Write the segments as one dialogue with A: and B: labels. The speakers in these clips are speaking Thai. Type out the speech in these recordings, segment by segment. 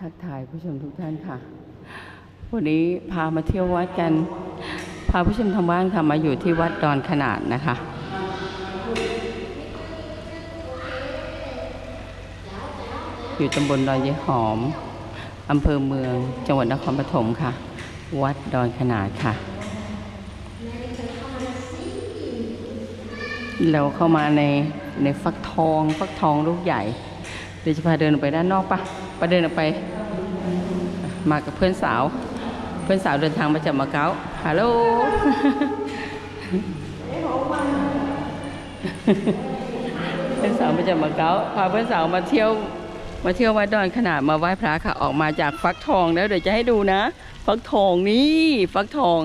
A: ทักทายผู้ชมทุกท่านค่ะ วันนี้พามาเที่ยววัดกัน พาผู้ชมทางบ้านค่ะมาอยู่ที่วัดดอนขนาดนะคะ อยู่ตำบลดอนยายหอมอำเภอเมืองจังหวัดนครปฐมค่ะ วัดดอนขนาดค่ะ เราเข้ามาในในฟักทองฟักทองลูกใหญ่เดี๋ยวจะพาเดินไปด้านนอกปะ ไปเดินออกไป มากับเพื่อนสาว เพื่อนสาวเดินทางมาจากมาเก๊าฮัลโหลเพื่อนสาวมาจากมาเก๊าพาเพื่อนสาวมาเที่ยวมาเที่ยววัดดอนขนาดมาไหว้พระค่ะออกมาจากฟักทองแล้วเดี๋ยวจะให้ดูนะ ฟักทองนี่ฟักทอง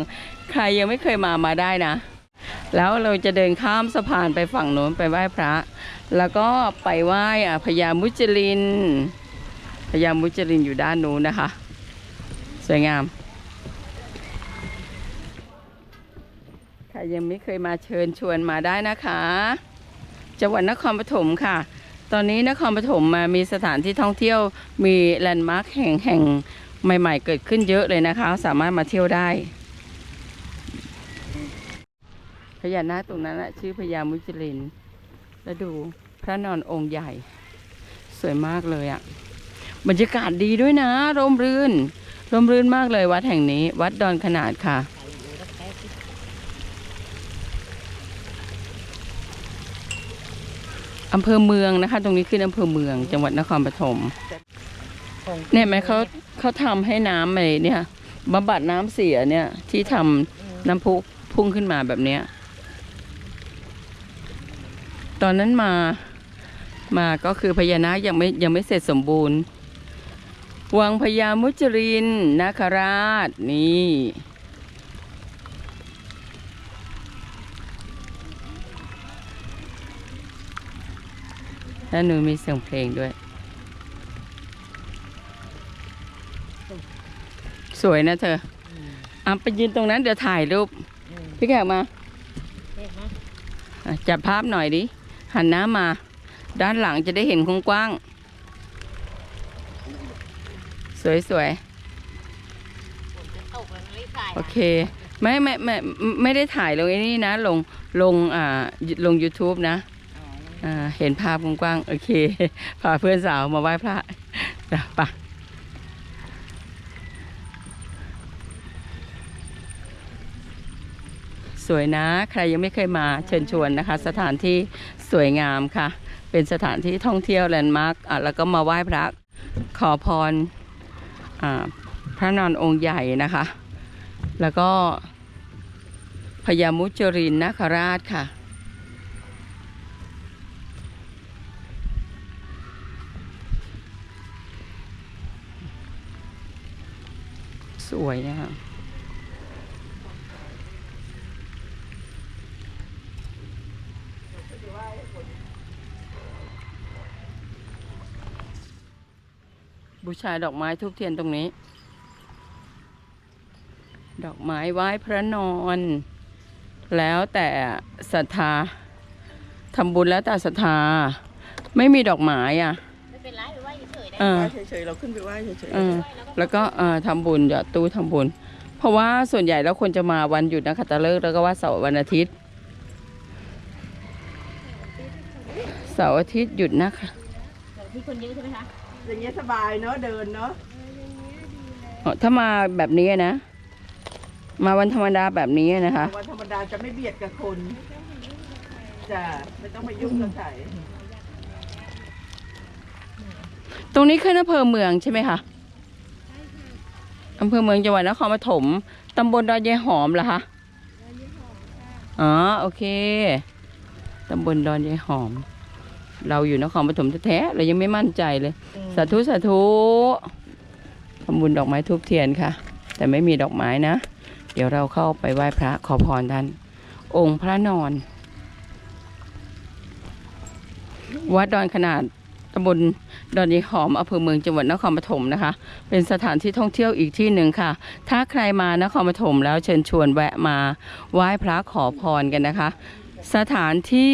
A: ใครยังไม่เคยมามาได้นะ แล้วเราจะเดินข้ามสะพานไปฝั่งโน้นไปไหว้พระ แล้วก็ไปไหว้พญามุจลิน พญามุจลินอยู่ด้านนู้นนะคะ สวยงาม ใครยังไม่เคยมาเชิญชวนมาได้นะคะจังหวัดนครปฐมค่ะ ตอนนี้นครปฐมมามีสถานที่ท่องเที่ยวมีแลนด์มาร์คแห่งแห่งใหม่ ๆ เกิดขึ้นเยอะเลยนะคะ สามารถมาเที่ยวได้พญานาคตรงนั้นนะชื่อพญามุจลิน แล้วดูพระนอนองค์ใหญ่ สวยมากเลยอะ่ะ บรรยากาศดีด้วยนะร่มรื่นร่มรื่นมากเลยวัดแห่งนี้ วัดดอนขนาดค่ะ อำเภอเมืองนะคะ ตรงนี้คืออำเภอเมือง จังหวัดนครปฐมเนี่ยไหมเขาเขาทำให้น้ำไอเนี่ยบำบัดน้ำเสียเนี่ยที่ทำน้ำพุพุ่งขึ้นมาแบบเนี้ยตอนนั้นมามาก็คือพญานาคยังไม่ยังไม่เสร็จสมบูรณ์ วังพญามุจรินนาคราชนี่แล้วหนูมีเสียงเพลงด้วย สวยนะเธออะไปยืนตรงนั้นเดี๋ยวถ่ายรูป พี่แขกมาอะจับภาพหน่อยดิ หันหน้ามา ด้านหลังจะได้เห็นกว้างๆ สวยสวยๆ โอเค ไม่ไม่ไม่ไม่ได้ถ่ายลงไอ้นี่นะ ลงลงอ่าลง YouTube นะอ่าเห็นภาพกว้างๆ โอเค พาเพื่อนสาวมาไหว้พระจ้ะไปะสวยนะ ใครยังไม่เคยมาเชิญชวนนะคะ สถานที่สวยงามค่ะ เป็นสถานที่ท่องเที่ยวแลนด์มาร์กอะแล้วก็มาไหว้พระขอพรอ่า พระนอนองค์ใหญ่นะคะ แล้วก็พญามุจรินนาคราชค่ะ สวยนะคะ บูชาดอกไม้ทุกเทียนตรงนี้ ดอกไม้ไหว้พระนอน แล้วแต่ศรัทธาทำบุญแล้วแต่ศรัทธา ไม่มีดอกไม้อะ
B: ไม่เป็นไรหรือว่าเฉยๆได้
A: เออ
C: ไหว้เฉยๆเราขึ้นไปไหว้เฉย
A: เออแล้วก็เอ่อทำบุญหยอดตู้ทำบุญ เพราะว่าส่วนใหญ่แล้วคนจะมาวันหยุดนักขัตฤกษ์แล้วก็ว่าเสาร์วันอาทิตย์เสาร์อาทิตย์หยุดนะคะ
B: เดี๋ยวที่คนเยอะใช่ไหมคะ
C: ๆ อย่างเงี้ยสบายเนาะเดินเนาะ
A: อ๋อถ้ามาแบบนี้นะ มาวันธรรมดาแบบนี้นะคะ
C: วันธรรมดาจะไม่เบียดกับคนจะไม่ต้องมายุ่งกับใคร
A: ตรงนี้คืออำเภอเมืองใช่ไหมคะอำเภอเมืองจังหวัดนครปฐมตำบลดอนยายหอมเหรอคะอ๋อ โอเค ตำบลดอนยายหอม เราอยู่นครปฐมแท้ๆเรายังไม่มั่นใจเลย สาธุสาธุทำบุญดอกไม้ทูบเทียนค่ะ แต่ไม่มีดอกไม้นะ เดี๋ยวเราเข้าไปไหว้พระขอพรท่าน องค์พระนอน วัดดอนขนาดตำบลดอนยายหอมอำเภอเมืองจังหวัดนครปฐมนะคะ เป็นสถานที่ท่องเที่ยวอีกที่หนึ่งค่ะ ถ้าใครมานครปฐมแล้วเชิญชวนแวะมาไหว้พระขอพรกันนะคะ สถานที่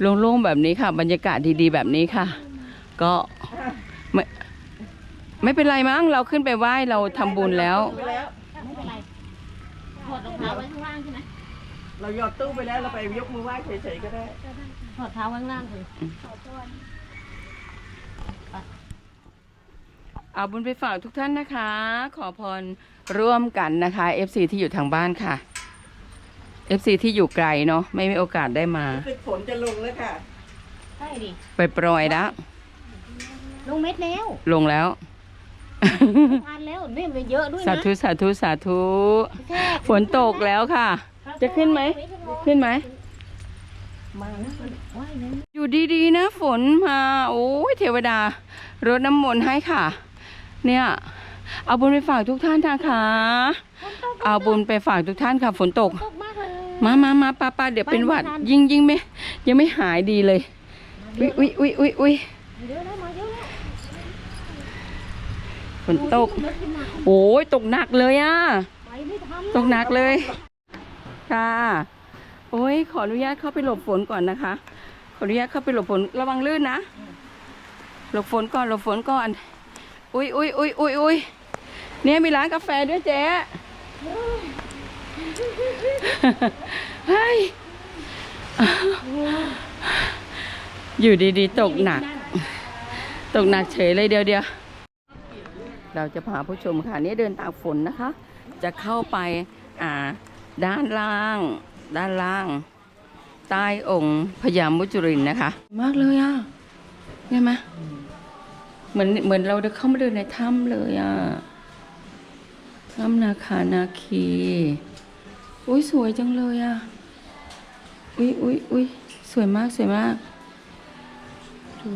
A: โล่งๆแบบนี้ค่ะ บรรยากาศดีๆ แบบนี้ค่ะ ก็ไม่ไม่เป็นไรมั้งเราขึ้นไปไหว้เราทำบุญแล้ว
C: ไปแล้ว
B: ไม่เป็นไรถอดรองเท้าไว้ข้างล่างใช่ไหม
C: เราหยอดตู้ไปแล้วเราไปยกมือไหว้เฉยๆก็ได้
B: ถอดเท้าไว้ข้างล่างเลย
A: เอาบุญไปฝากทุกท่านนะคะ ขอพรร่วมกันนะคะ FC ที่อยู่ทางบ้านค่ะ FC ที่อยู่ไกลเนาะไม่มีโอกาสได้มา
C: รู้สึกฝนจะลงแล้วค่ะ
B: ใช่ดิ
A: ไปปล่อยแล้ว
B: ลงเม็ดแล้ว
A: ลงแล้ว
B: ทานแล้วนี่มันเยอะด้วย
A: สา
B: นะ
A: ธุสาธุสาธุ
B: แค่
A: ฝนตกแล้วค่ะ จะขึ้นไหม ขึ้นไหม
B: มานะมันว่ายน้ำ
A: อยู่ดีๆนะฝนมา โอ้ยเทวดารดน้ำมนต์ให้ค่ะ เนี่ย เอาบุญไปฝากทุกท่านนะคะ เอาบุญไปฝากทุกท่านค่ะ ฝนตก
B: ตกมากเลย
A: มามามาป้าป้าเดี๋ยวเป็นหวัด
B: ไปไม่ทัน
A: ยิ่งยิ่งไม่ยังไม่หายดีเลยอุ้ยอุ้ยอุ้ยอุ้ยอุ้ย
B: เยอะแล้วมาเยอะแล้ว
A: ฝนตก โอ้ยตกหนักเลยอะ
B: ไปไม่ทัน
A: ตกหนักเลย ค่ะ โอ้ยขออนุญาตเข้าไปหลบฝนก่อนนะคะ ขออนุญาตเข้าไปหลบฝนระวังลื่นนะ หลบฝนก่อนหลบฝนก่อน อุ้ยอุ้ยอุ้ยอุ้ยอุ้ยเนี่ยมีร้านกาแฟด้วยเจ๊ เฮ้ยอยู่ดีๆ ตกหนัก ตกหนักเฉยเลยเดียวเดียว เราจะพาผู้ชมค่ะนี่เดินตากฝนนะคะ จะเข้าไปอ่าด้านล่าง ด้านล่าง ใต้องค์พญามุจรินนะคะ มากเลยอะเห็นไหมเหมือนเหมือนเราเดินเข้ามาเดินในถ้ำเลยอะถ้ำนาคานาคี อุ้ยสวยจังเลยอะ อุ้ยอุ้ยอุ้ยสวยมากสวยมาก ดู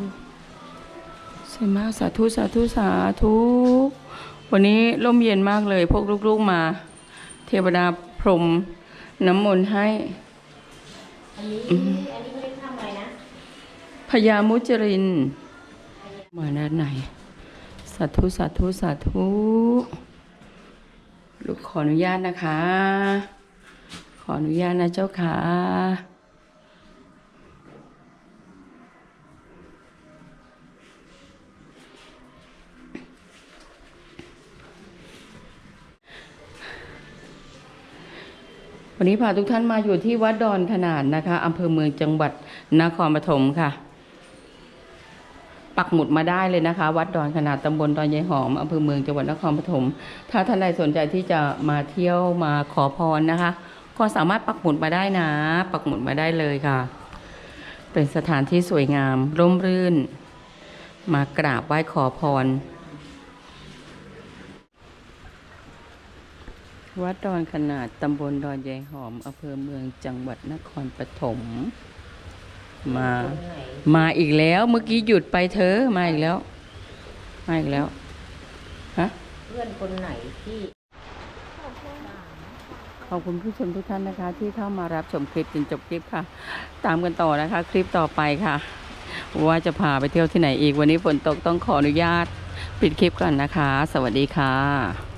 A: สวยมากสาธุสาธุสาธุ วันนี้ร่มเย็นมากเลย พวกลูกๆมา เทวดาพรหมน้ำมนต์ให้
B: อันนี้ อันนี้ไม่ได้ทำอะไรนะ
A: พญามุจรินมาด้านไหน สาธุสาธุสาธุ ลูกขออนุญาตนะคะ ขออนุญาตนะเจ้าค่ะวันนี้พาทุกท่านมาอยู่ที่วัดดอนขนาดนะคะอำเภอเมืองจังหวัดนครปฐมค่ะ ปักหมุดมาได้เลยนะคะ วัดดอนขนาดตำบลดอนยายหอมอำเภอเมืองจังหวัดนครปฐมถ้าท่านใดสนใจที่จะมาเที่ยวมาขอพรนะคะ ก็สามารถปักหมุดมาได้นะ ปักหมุดมาได้เลยค่ะ เป็นสถานที่สวยงาม ร่มรื่น มากราบไหว้ขอพร วัดดอนขนาดตำบลดอนยายหอมอำเภอเมืองจังหวัดนครปฐมมา มาอีกแล้วเมื่อกี้หยุดไปเธอมาอีกแล้ว มาอีกแล้วฮะ
B: เพื่อนคนไหนที่
A: อบคุณผู้ชมทุกท่านนะคะ ที่เข้ามารับชมคลิปจนจบคลิปค่ะ ตามกันต่อนะคะ คลิปต่อไปค่ะ ว่าจะพาไปเที่ยวที่ไหนอีกวันนี้ฝนตกต้องขออนุญาตปิดคลิปก่อนนะคะ สวัสดีค่ะ